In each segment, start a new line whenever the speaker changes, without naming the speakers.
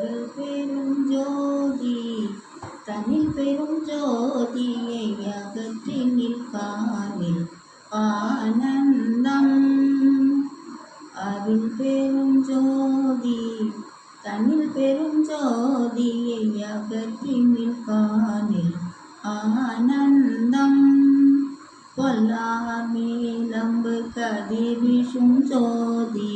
அருள் பெரும் ஜோதி தனில் பெரும் ஜோதியை அகற்றி நிற்பானில் ஆனந்தம். அருள் பெரும் ஜோதி தனில் பெரும் ஜோதியை அகற்றி நிற்பானில் ஆனந்தம். பொல்லாமேலம்பு கதிர் விஷும் ஜோதி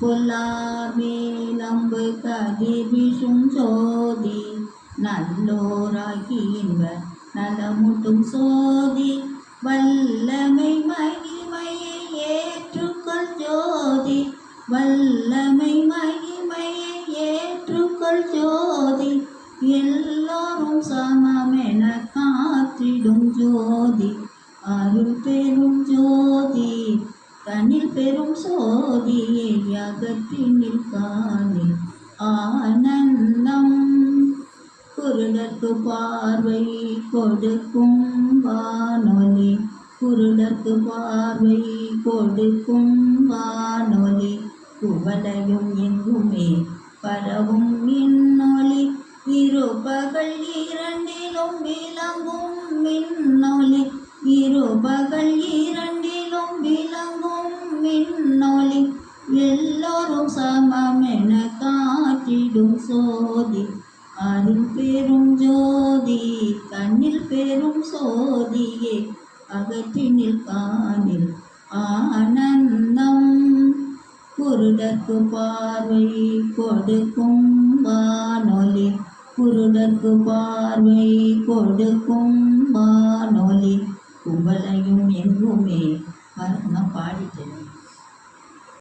பொல்லாமேலம்பு கதிர் விஷும் ஜோதி நல்லோராகி இன்ப நலமுட்டும் சோதி. வல்லமை மகிமையை ஏற்றுக்கொள் ஜோதி வல்லமை மகிமையை ஏற்றுக்கொள் ஜோதி எல்லோரும் சமமென காத்திடும் ஜோதி அருள் பெரும் ஜோதி தனில் பெரும் சோதியை அகற்றி நிற்கானில் ஆனந்தம். குருடர்க்கு பார்வை கொடுக்கும் வானொலி. குருடர்க்கு பார்வை கொடுக்கும் வானொலி. குவலையும் எங்குமே பரவும் மின்னொலி. இருபகல் இரண்டிலும் விளங்கும் மின்னொலி. இருபகல் எல்லாரும் சமம் என காட்டிடும் சோதி. அருள் பெரும் ஜோதி கண்ணில் பெரும் சோதியே. அகற்றினில் காணில் ஆனந்தம். குருடர்க்கு பார்வை கொடுக்கும் வானொலி. குருடர்க்கு பார்வை கொடுக்கும் வானொலி. கும்பலையும் எங்குமே பாருங்க பாடிட்டேன்